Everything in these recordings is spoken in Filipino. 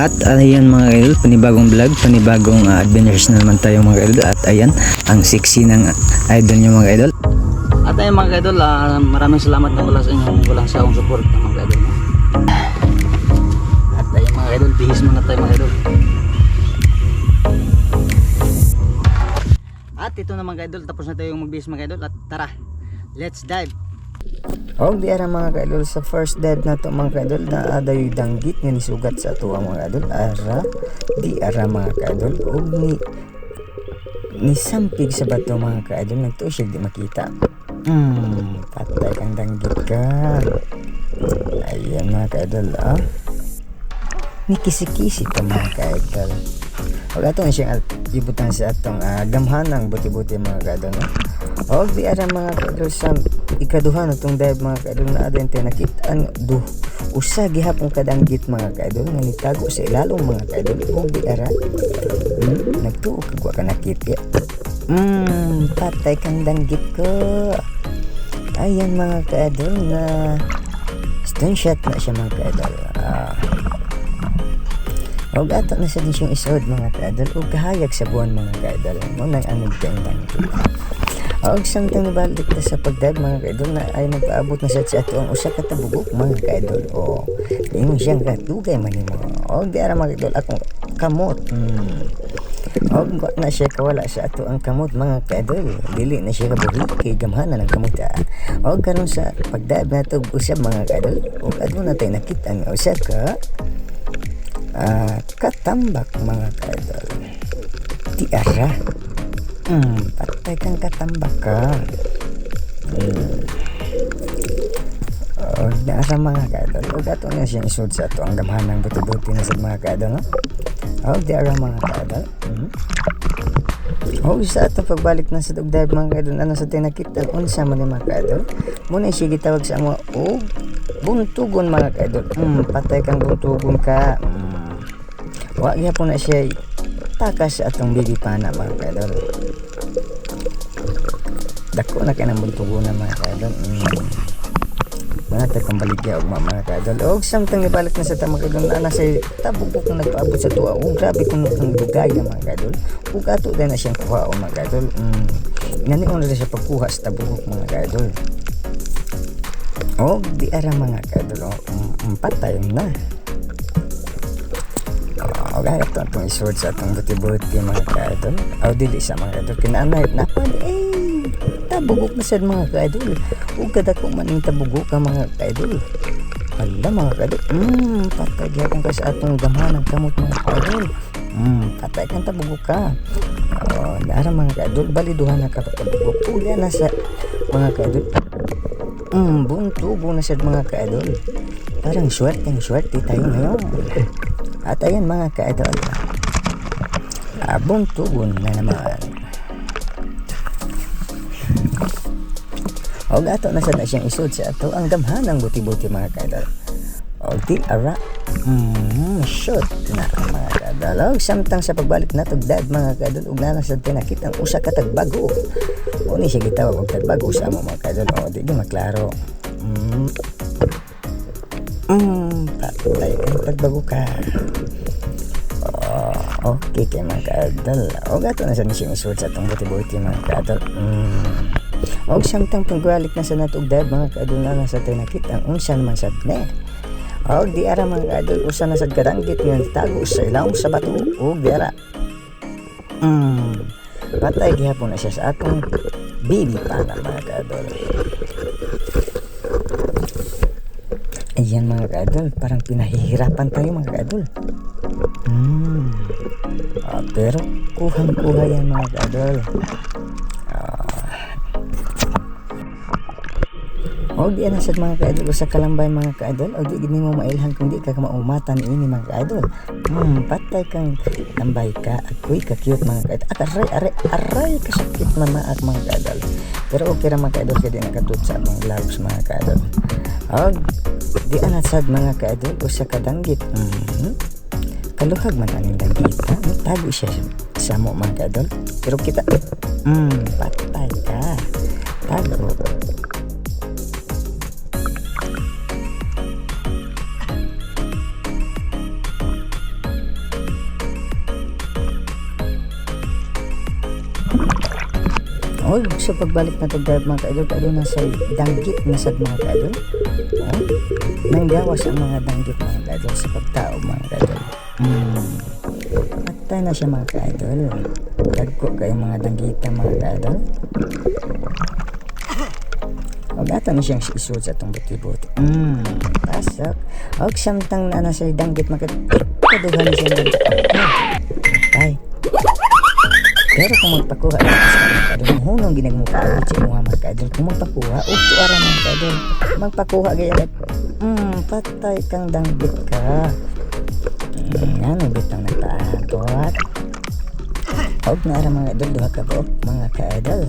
At ayan mga idol, panibagong vlog, panibagong uh, adventures na naman tayo mga idol. At ayan, ang sexy ng idol nyo mga idol. At ayan mga idol, ah, maraming salamat na wala sa inyong walang sawang support mga idol. At ayan mga idol, bihis muna tayo mga idol. At ito na mga idol, tapos na tayong magbihis mga idol. At tara, let's dive! Og di ara mga kaidol sa first dive na to mga kaidol na adayoy danggit nga nisugat sa ang mga kaidol ara di ara mga kaidol og ni ni sampig sa bato mga kaidol nagtuo siya di makita. Hmm patay kang danggit ka. Ayan mga kaidol ah. Ni kisi-kisi to mga kaidol ato na siyang ibutan sa atong uh, gamhanang buti-buti mga kaidol no? Og di ara mga kaidol sa ikaduha na tong dive mga kaidol na adente nakitaan du usa gihapon kadanggit mga kaidol nga nitago sa ilalong mga kaidol og di ara. Hmm, nagtuo kag ka nakita hmm patay kang danggit ko. Ayan mga kaidol na stone shot na siya mga kaidol ah. Og ato na sa din siyang isod mga kaidol og kahayag sa buwan mga kaidol mo nang anod kang danggit Og samtang nabalik na sa pagdive mga kaidol na ay nagpaabot na sa sa ato ang usa ka tabugok mga kaidol. O ingon siyang katugay man nimo og di ara mga kaidol akong kamot. Hmm. wa na siya kawala sa ato ang kamot mga kaidol. Dili na siya kabuhi kay gamhana ng kamot ah. og karon sa pagdive nato usab mga kaidol og adto na tayo nakita nga usa ka ah, katambak mga kaidol. Di ara Hmm, patay kang katambak ka. Hmm. Oh, nasa mga kadol. O gato na siyang isod sa to ang gamhanang buti-buti na sa mga kadol, no? Oh, di ara mga kadol. Hmm. Oh, sa ato pagbalik na sa dugdayb mga kadol, ano sa tinakita, unsa man ni mga kadol? Muna siya gitawag sa mga, oh, buntugon mga kadol. Hmm, patay kang buntugon ka. Hmm. Wa gyapon na siya takas atong bibi pana mga kadol dako na kay nang buntugunan mga kadol mm. mga takang baligya og mga kadol og samtang nibalik na sa tamang kadol na nasa tabugok na nagpaabot sa tuwa. Og grabe kung kang dugaya mga kadol ug ato din na siyang kuha o mga kadol mm. nanion na siya pagkuha sa tabugok mga kadol og di ara mga kadol og mm, patay na. O gaya ito itong isod sa itong buti-buti mga kaidol. O dili sa mga kaidol. Kinaanay napad eh tabugok na sad mga kaidol. O kada ko man yung tabugok ka mga kaidol. Wala mga kaidol. Hmm patay gyapon ka sa atong gamhanang kamot mga kaidol. Hmm patay kang tabugok ka. O nara mga kaidol. Baliduhan na ka tabugok. Uli na sa mga kaidol. Hmm buntubo na sad mga kaidol. Parang swerte swerte tayo ngayon. At ayan mga ka-idol. Abong tugon na naman. O gato na sa na siyang isod sa ato ang damhanang buti-buti mga ka-idol. O di ara. Mm, shoot na mga ka-idol. O samtang sa pagbalik na tugdad mga ka-idol. Ug na sa tinakit ang usa ka tagbago. O ni siya gitawag og tagbago sa mo mga ka-idol. O di maklaro. Mm, Hmm, patay tagbago ka. Oh, okay kay mga kaadol. O gato na sa nising isod sa itong buti-buti mga kaadol. Hmm. O samtang pagbalik na sa natog dahil mga kaadol na nasa tinakit ang unsa naman sa ne. O di ara mga kaadol usa na sa garanggit nga tago sa ilawom sa bato. O di ara. Hmm. Patay gihapon na siya sa atong baby pa na mga kaadol. Ayan mga kaidol, parang pinahihirapan tayo mga kaidol. Hmm. Ah, pero kuhang-kuha yan mga kaidol. O di na sad mga kaidol sa kalambay mga kaidol o di gini mo mailhan kung di ka maumatan ini mga kaidol. Hmm, patay kang tambay ka at kuy ka cute mga kaidol. At aray aray aray kasakit man maak mga kaidol. Pero okay ra mga kaidol kaya di nakatut sa mga gloves mga kaidol. Og di anat sad mga kaidol usa ka danggit. Mhm. Kaluhag man aning danggita. Tago siya sa mo mga kaidol. Pero kita hmm, patay ka. Tago. Og sa pagbalik na guard mga kaidol, kaidol na sa danggit na sad mga kaidol. Oh, nanggawas ang mga danggit mga kaidol sa pagtao mga kaidol. Hmm. Patay na siya mga kaidol. Dagko kayo mga danggita mga kaidol. Og ato na siyang isud sa itong buti-buti. Hmm, pasok. Og samtang na na siya danggit mga kaidol. Kadugan na siya danggit. Pero kung magpakuha ka sa mga kadol, hunong ginagmukaawit sa mga mga kadol. Kung magpakuha, o tuwara mga kadol. Magpakuha gaya na, hmm, patay kang danggit ka. Hmm, ano bitang nagpaakot. Huwag na ara mga idol, duha ka buok, mga ka-idol.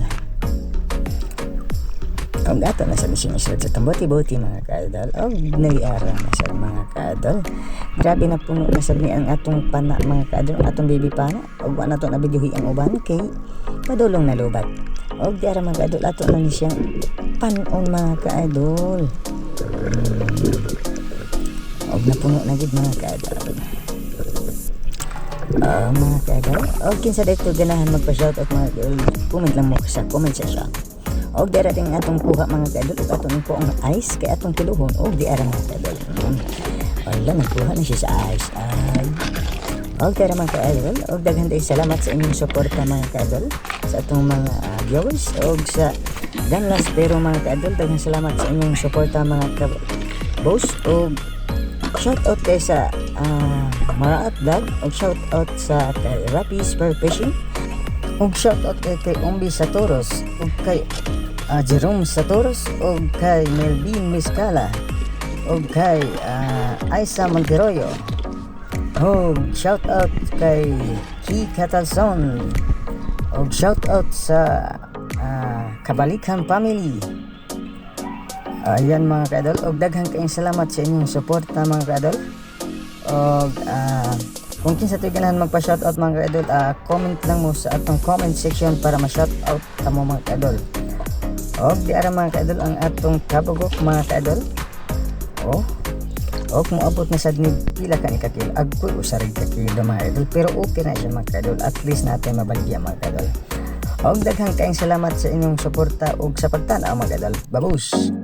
Ang ato na sa isod sa tambuti-buti mga ka-idol. O naiara na sa mga ka-idol. Grabe na puno na sa ang atong pana mga ka-idol. Ang atong baby pana. O ba na to nabidyuhi ang uban kay padulong na lubat. O di ara mga ka-idol. Ato na ni siyang panon mga ka-idol. O napuno na gid mga ka-idol. Ah, mga ka-idol. O kinsa dito ganahan magpa-shoutout mga ka-idol. Comment lang mo sa comment section. Og di rating atong kuha mga kadol ug atong po ang ice kay atong kiluhon. Og di ara mga kadol. Wala nagkuha na siya sa ice. Ay. Di ara mga kadol og daghan tayo salamat sa inyong suporta mga kadol sa atong mga ah, viewers. Og sa ganlas pero mga kadol daghan salamat sa inyong suporta mga ka boss. Og shout out kay sa uh, Maraat Vlog. Og shout out sa kay Rappi Spur Fishing. Og shout out kay, kay Umbi Satoros og kay ah, Jerome Satoros og kay Melvin Miscala og kay ah, Aisa Monteroyo og shout out kay Ki Catalson og shout out sa ah, Kabalikan Family. Ayan mga kadol og daghan kayong salamat sa inyong suporta mga kadol og ah, kung kinsa tayo ganahan magpa-shoutout mga kadol ah, comment lang mo sa atong comment section para ma-shoutout kamo mga kadol og di ara mga kadol ang atong kabugok mga kadol oh og moabot na sad ni pila ka ni kakilo agkoy usarig ka kilo mga kadol pero okay na siya mga kadol at least natin mabaligya mga kadol og daghang kayong salamat sa inyong suporta og sa pagtanaw mga kadol babus